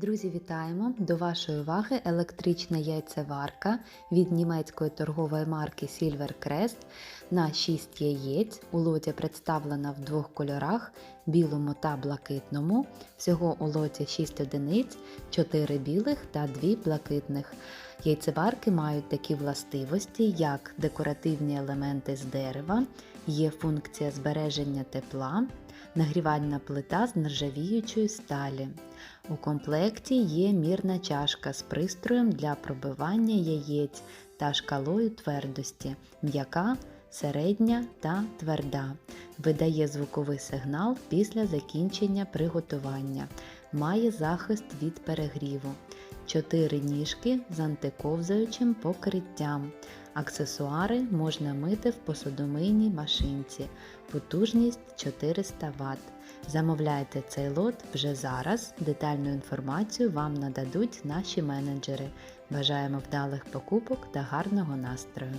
Друзі, вітаємо! До вашої уваги електрична яйцеварка від німецької торгової марки Silvercrest на 6 яєць. У лоті представлена в двох кольорах білому та блакитному. Всього у лоті 6 одиниць, 4 білих та 2 блакитних. Яйцеварки мають такі властивості, як декоративні елементи з дерева, є функція збереження тепла, нагрівальна плита з нержавіючої сталі. У комплекті є мірна чашка з пристроєм для пробивання яєць та шкалою твердості, м'яка, середня та тверда. Видає звуковий сигнал після закінчення приготування. Має захист від перегріву. 4 ніжки з антиковзаючим покриттям. Аксесуари можна мити в посудомийній машинці. Потужність 400 Вт. Замовляйте цей лот вже зараз. Детальну інформацію вам нададуть наші менеджери. Бажаємо вдалих покупок та гарного настрою!